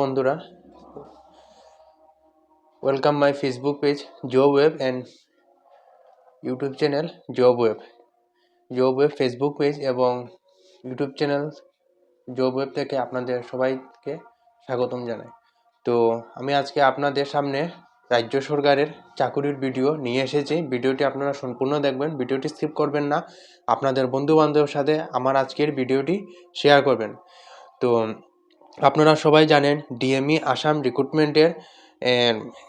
বন্ধুরা welcome my Facebook page job web and YouTube channel job web job web Facebook page এবং YouTube channel job web থেকে আপনাদের সবাইকে স্বাগতম জানাই। তো আমি আজকে আপনাদের সামনে রাজ্য সরকারের চাকুরির ভিডিও নিয়ে এসেছি। ভিডিওটি আপনারা সম্পূর্ণ দেখবেন, ভিডিওটি স্কিপ করবেন না। আপনাদের বন্ধু বান্ধবের সাথে আমার আজকের ভিডিওটি শেয়ার করবেন। তো আপনারা সবাই জানেন ডিএমই আসাম রিক্রুটমেন্টের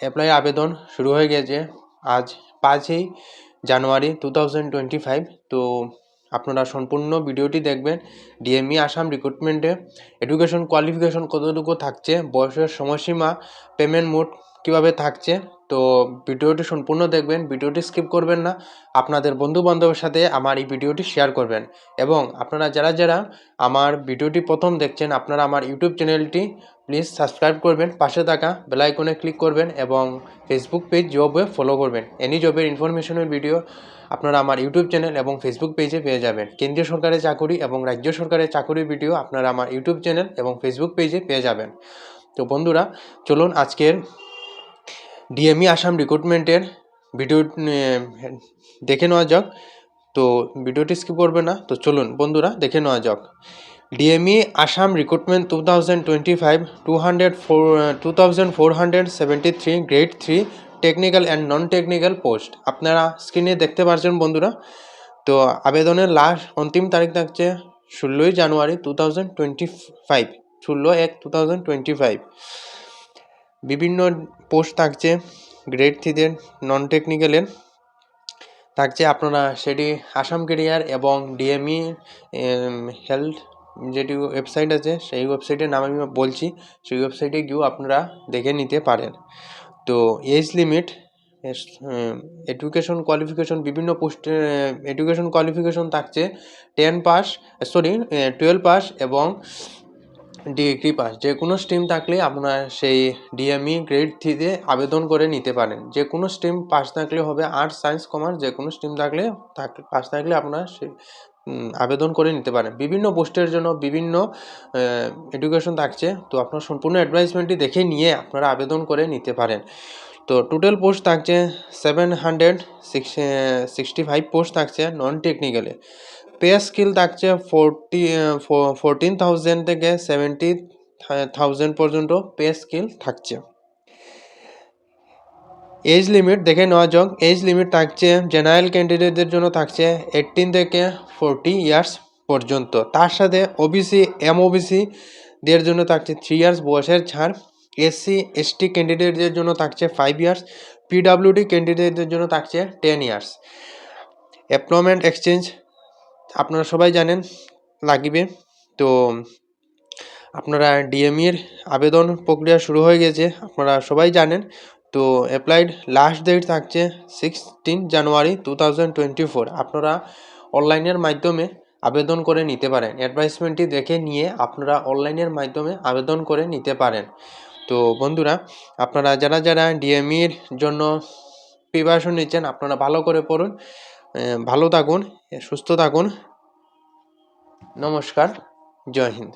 অ্যাপ্লাই আবেদন শুরু হয়ে গেছে আজ পাঁচই January two thousand twenty five তো আপনারা সম্পূর্ণ ভিডিওটি দেখবেন ডিএমই আসাম রিক্রুটমেন্টে। এডুকেশন কোয়ালিফিকেশন কতটুকু থাকছে, বয়সের সময়সীমা পেমেন্ট মোড কীভাবে থাকছে, তো ভিডিওটি সম্পূর্ণ দেখবেন, ভিডিওটি স্কিপ করবেন না। আপনাদের বন্ধু বান্ধবের সাথে আমার এই ভিডিওটি শেয়ার করবেন এবং আপনারা যারা যারা আমার ভিডিওটি প্রথম দেখছেন, আপনারা আমার ইউটিউব চ্যানেলটি প্লিজ সাবস্ক্রাইব করবেন, পাশে থাকা বেলাইকনে ক্লিক করবেন এবং ফেসবুক পেজ জবে ফলো করবেন। এনি জবের ইনফরমেশনের ভিডিও আপনারা আমার ইউটিউব চ্যানেল এবং ফেসবুক পেজে পেয়ে যাবেন। কেন্দ্রীয় সরকারের চাকুরি এবং রাজ্য সরকারের চাকুরির ভিডিও আপনারা আমার ইউটিউব চ্যানেল এবং ফেসবুক পেজে পেয়ে যাবেন। তো বন্ধুরা, চলুন আজকের ডিএমই আসাম রিক্রুটমেন্টের ভিডিও দেখে নেওয়া যাক। তো ভিডিওটি স্কিপ করবে না। তো চলুন বন্ধুরা, দেখে নেওয়া যাক। DME Assam recruitment two thousand twenty five two hundred four two thousand four hundred seventy three grade three technical and non technical post আপনারা স্ক্রিনে দেখতে পাচ্ছেন বন্ধুরা। তো আবেদনের লাস্ট অন্তিম তারিখ থাকছে ষোলোই January two thousand twenty five ষোলো এক টু থাউজেন্ড টোয়েন্টি ফাইভ বিভিন্ন পোস্ট থাকছে গ্রেড থ্রিদের নন টেকনিক্যালের থাকছে আপনারা সেটি আসাম কেরিয়ার এবং ডিএমই হেলথ যেটি ওয়েবসাইট আছে, সেই ওয়েবসাইটের নাম আমি বলছি, সেই ওয়েবসাইটে গিয়েও আপনারা দেখে নিতে পারেন। তো এজ লিমিট এডুকেশন কোয়ালিফিকেশন বিভিন্ন পোস্টে এডুকেশন কোয়ালিফিকেশন থাকছে ten pass sorry twelve pass এবং ডিগ্রি পাস। যে কোনো স্ট্রিম থাকলে আপনার সেই ডিএমই গ্রেড থ্রিতে আবেদন করে নিতে পারেন। যে কোনো স্ট্রিম পাস থাকলে হবে আর্টস সায়েন্স কমার্স যে কোনো স্ট্রিম থাকলে পাস থাকলে আপনার সে আবেদন করে নিতে পারেন। বিভিন্ন পোস্টের জন্য বিভিন্ন এডুকেশন থাকছে। তো আপনার সম্পূর্ণ অ্যাডভাইসমেন্টটি দেখে নিয়ে আপনারা আবেদন করে নিতে পারেন। তো টোটাল পোস্ট থাকছে seven hundred six sixty five post থাকছে নন টেকনিক্যালে পে স্কিল থাকছে ফোরটি ফোরটিন থাউজেন্ড থেকে সেভেন্টি থাউজেন্ড পর্যন্ত পে স্কিল থাকছে। এজ লিমিট দেখে নেওয়া যাক। এজ লিমিট থাকছে, জেনারেল ক্যান্ডিডেটদের জন্য থাকছে এইটিন থেকে ফোরটি ইয়ার্স পর্যন্ত। তার সাথে ওবিসি এম ওবিসি দের জন্য থাকছে থ্রি ইয়ার্স বয়সের ছাড়। এসসি এসটি ক্যান্ডিডেটদের জন্য থাকছে ফাইভ ইয়ার্স। পিডাব্লিউডি ক্যান্ডিডেটদের জন্য থাকছে টেন ইয়ার্স। এমপ্লয়মেন্ট এক্সচেঞ্জ আপনারা সবাই জানেন, লাগিবে। তো আপনারা ডিএমইর আবেদন প্রক্রিয়া শুরু হয়ে গেছে, আপনারা সবাই জানেন। তো অ্যাপ্লাইড লাস্ট ডেট থাকছে সিক্সটিন জানুয়ারি টু আপনারা অনলাইনের মাধ্যমে আবেদন করে নিতে পারেন। অ্যাডভাইসমেন্টটি দেখে নিয়ে আপনারা অনলাইনের মাধ্যমে আবেদন করে নিতে পারেন। তো বন্ধুরা, আপনারা যারা যারা ডিএমইর জন্য প্রিপারেশন নিচ্ছেন, আপনারা ভালো করে পড়ুন। ভালো থাকুন সুস্থ থাকুন। নমস্কার জয় হিন্দ।